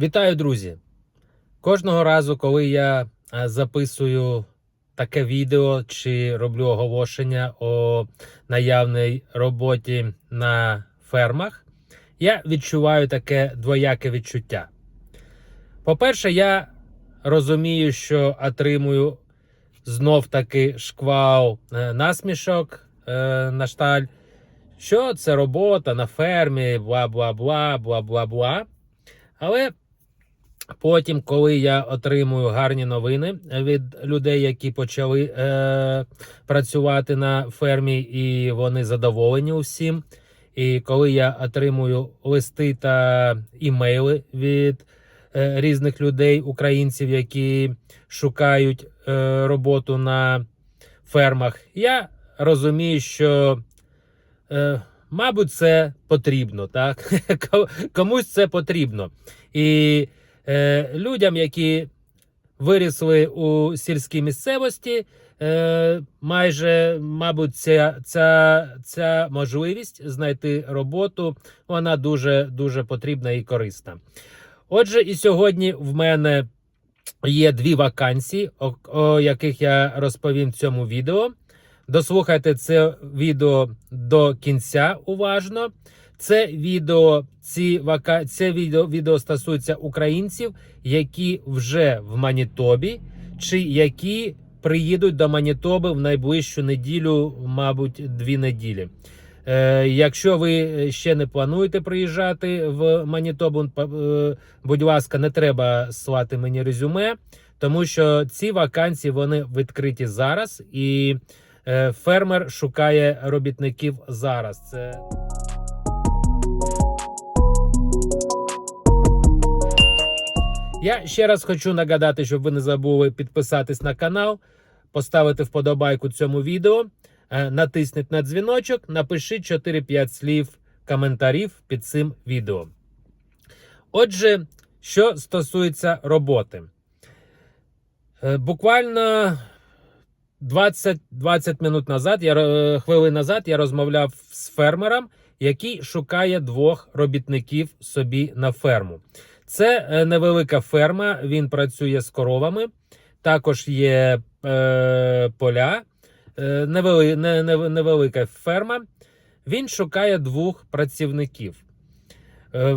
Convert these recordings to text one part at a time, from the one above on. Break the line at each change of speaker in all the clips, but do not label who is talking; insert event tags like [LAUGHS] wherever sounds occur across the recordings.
Вітаю, друзі! Кожного разу, коли я записую таке відео чи роблю оголошення о наявній роботі на фермах, я відчуваю таке двояке відчуття. По-перше, я розумію, що отримую знов таки шквал е, насмішок е, на шталь, що це робота на фермі, бла бла бла бла бла бла. Але потім, коли я отримую гарні новини від людей, які почали е, працювати на фермі, і вони задоволені усім. І коли я отримую листи та імейли від е, різних людей, українців, які шукають е, роботу на фермах, я розумію, що е, мабуть, це потрібно, так? [LAUGHS] Комусь це потрібно. І е, людям, які вирісли у сільській місцевості, е, майже, мабуть, ця, ця, ця можливість знайти роботу, вона дуже, дуже потрібна і корисна. Отже, і сьогодні в мене є дві вакансії, о, о яких я розповім в цьому відео. Дослухайте це відео до кінця уважно. Це відео, ці вака... це відео, відео стосується українців, які вже в Манітобі, чи які приїдуть до Манітоби в найближчу неділю, мабуть, дві неділі. Е, якщо ви ще не плануєте приїжджати в Манітобу, е, будь ласка, не треба слати мені резюме, тому що ці вакансії вони відкриті зараз і. Е, Фермер шукає робітників зараз. Це я ще раз хочу нагадати, щоб ви не забули підписатись на канал, поставити вподобайку цьому відео, е, натисніть на дзвіночок, напишіть 4-5 слів коментарів під цим відео. Отже, що стосується роботи, Е, буквально 20 20 минут назад, я е, хвилин назад я розмовляв з фермером, який шукає двох робітників собі на ферму. Це е, невелика ферма, він працює з коровами. Також є е, поля, е, невели, не, не, невелика ферма. Він шукає двох працівників. Е,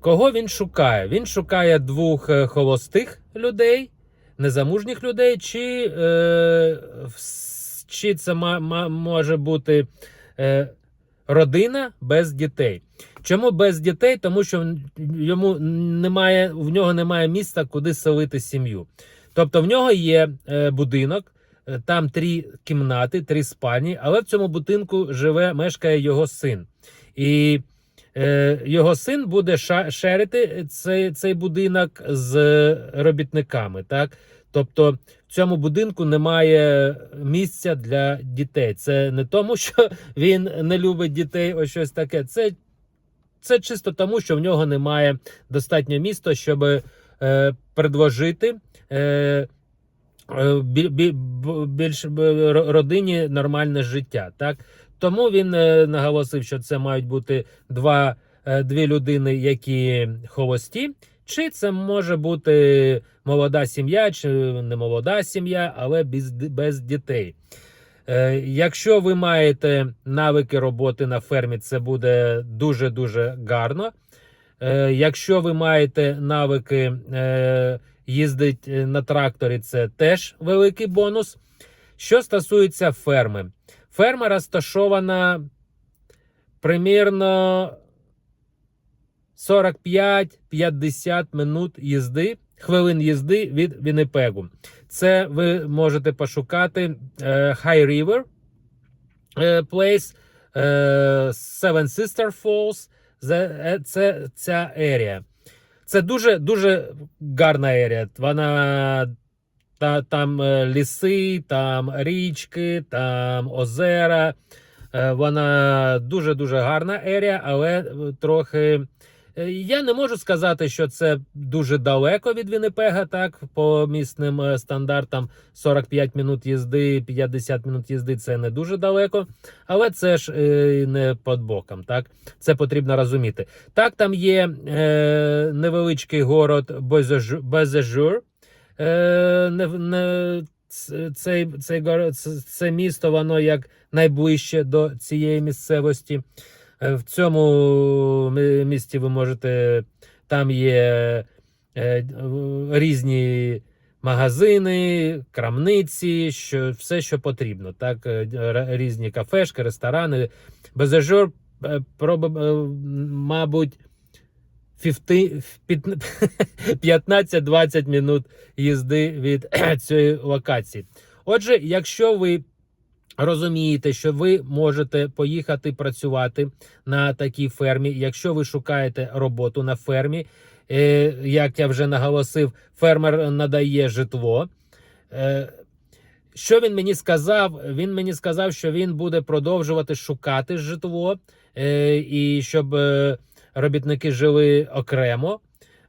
кого він шукає? Він шукає двох холостих людей незамужніх людей, чи е, чи це може бути е, родина без дітей. Чому без дітей? Тому що йому немає, в нього немає місця, куди селити сім'ю. Тобто в нього є е, будинок, е, там три кімнати, три спальні, але в цьому будинку живе, мешкає його син. І е, його син буде шерити цей цей будинок з робітниками. так? Тобто в цьому будинку немає місця для дітей. Це не тому, що він не любить дітей, ось щось таке. Це це чисто тому, що в нього немає достатньо місця, щоб е, предложити е, е більш родині нормальне життя. Так? Тому він е, наголосив, що це мають бути два, е, дві людини, які холості. Чи це може бути молода сім'я, чи не молода сім'я, але без, без дітей. Е, Якщо ви маєте навики роботи на фермі, це буде дуже-дуже гарно. Е, Якщо ви маєте навики е, їздити на тракторі, це теж великий бонус. Що стосується ферми, ферма розташована примірно 45-50 минут їзди, хвилин їзди від Віннипегу. Це ви можете пошукати е, High River е, Place, е, Seven Sister Falls. Це, ця ерія. Це дуже дуже гарна ерія. Вона та, там ліси, там річки, там озера. Вона дуже дуже гарна ерія, але трохи Я не можу сказати, що це дуже далеко від Віннипега, так по місним е, стандартам 45 минут їзди, 50 минут їзди це не дуже далеко, але це ж е, не під боком. Так це потрібно розуміти. Так, там є е, невеличкий город Безежур. Е, не, не, цей, цей, це, це місто, воно як найближче до цієї місцевості. Е, В цьому мі- місті ви можете, там є е, різні магазини, крамниці, що, все, що потрібно. Так? Е, Різні кафешки, ресторани. Е, мабуть, 15-20 [LAUGHS] минут їзди від [CLEARS THROAT] цієї локації. Отже, якщо ви розумієте, що ви можете поїхати працювати на такій фермі, якщо ви шукаєте роботу на фермі, е, як я вже наголосив, фермер надає житло. Е, що він мені сказав? Він мені сказав, що він буде продовжувати шукати житло, е, і щоб робітники жили окремо.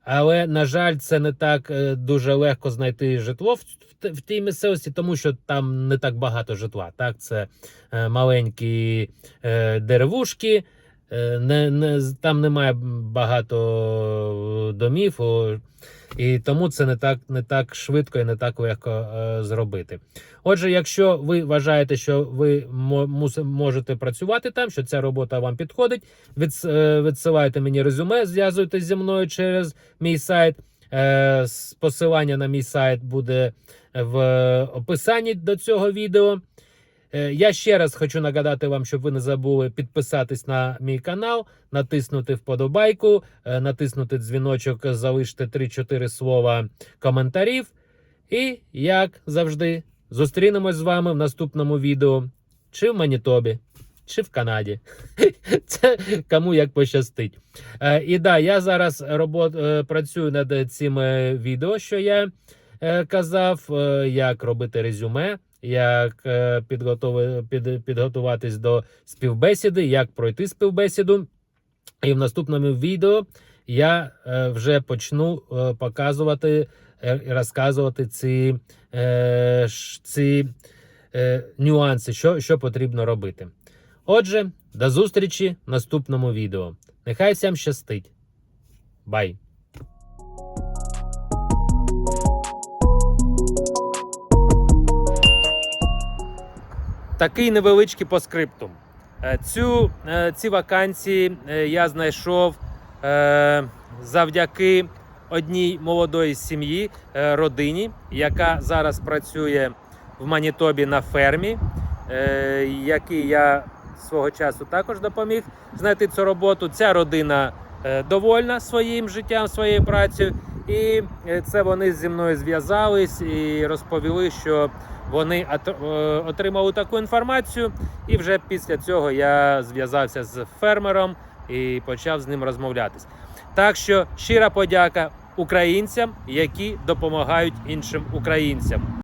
Але, на жаль, це не так е, дуже легко знайти житло в, тій місцевості, тому що там не так багато житла. Так, це е, маленькі е, деревушки, не, не, там немає багато домів, о, і тому це не так, не так швидко і не так легко е, зробити. Отже, якщо ви вважаєте, що ви можете працювати там, що ця робота вам підходить, відс- е, відсилайте мені резюме, зв'язуйтесь зі мною через мій сайт. Е, Посилання на мій сайт буде в описанні до цього відео. Е, Я ще раз хочу нагадати вам, щоб ви не забули підписатись на мій канал, натиснути вподобайку, е, натиснути дзвіночок, залишити 3-4 слова коментарів. І, як завжди, зустрінемось з вами в наступному відео, чи в Манітобі, чи в Канаді. [LAUGHS] Це кому як пощастить. Е, І да, я зараз робот, працюю над цим відео, що я казав, як робити резюме, як е, під, підготуватись до співбесіди, як пройти співбесіду. І в наступному відео я е, вже почну е, показувати і розказувати ці, ці нюанси, що, що потрібно робити. Отже, до зустрічі в наступному відео. Нехай всім щастить. Бай! Такий невеличкий по скриптум. Е, Цю, е, ці вакансії е, я знайшов завдяки одній молодої сім'ї, родині, яка зараз працює в Манітобі на фермі, який я свого часу також допоміг знайти цю роботу. Ця родина довольна своїм життям, своєю працею. І е, це вони зі мною зв'язались і розповіли, що вони е, отримали таку інформацію, і вже після цього я зв'язався з фермером і почав з ним розмовлятись. Так що щира подяка українцям, які допомагають іншим українцям.